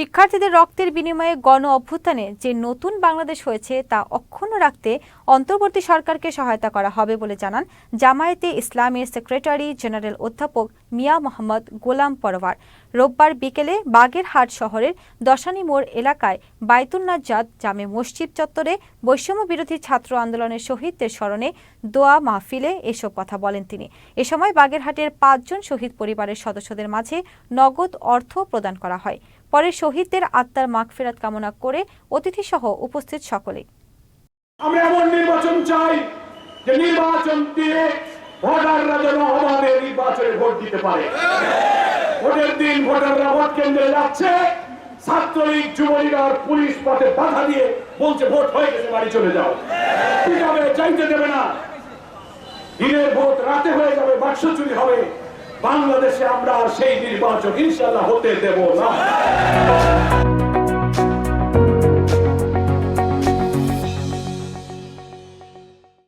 শিক্ষার্থীদের রক্তের বিনিময়ে গণ অভ্যুত্থানে যে নতুন বাংলাদেশ হয়েছে তা অক্ষুণ্ণ রাখতে অন্তর্বর্তী সরকারকে সহায়তা করা হবে বলে জানান জামায়াতে ইসলামের সেক্রেটারি জেনারেল অধ্যাপক মিয়া মোহাম্মদ গোলাম পরওয়ার। রোববার বিকেলে বাগেরহাট শহরের দশানী মোড় এলাকায় বাইতুন্নাজাদ জামে মসজিদ চত্বরে বৈষম্য বিরোধী ছাত্র আন্দোলনের শহীদদের স্মরণে দোয়া মাহফিলে এসব কথা বলেন তিনি। এ সময় বাগেরহাটের পাঁচজন শহীদ পরিবারের সদস্যদের মাঝে নগদ অর্থ প্রদান করা হয়। পরে শহীদদের আত্মার মাগফেরাত কামনা করে অতিথিসহ উপস্থিত সকলে আমরা এমন নির্বাচন চাই যে নির্বাচন দিয়ে ভোটাররা যেন অবাধে নির্বাচনে ভোট দিতে পারে। ভোটের দিন ভোটাররা ভোট কেন্দ্রে যাচ্ছে, ছাত্রলীগ, যুবলীগ আর পুলিশ পথে বাধা দিয়ে বলছে, ভোট হয়ে গেছে, বাড়ি চলে যাও। ঠিক হবে চাইতে দেবে না। দিনের ভোট রাতে হয়ে যাবে, বাক্স চুরি হবে। বাংলাদেশে আমরা আর সেই নির্বাচন ইনশাল্লাহ হতে দেব না।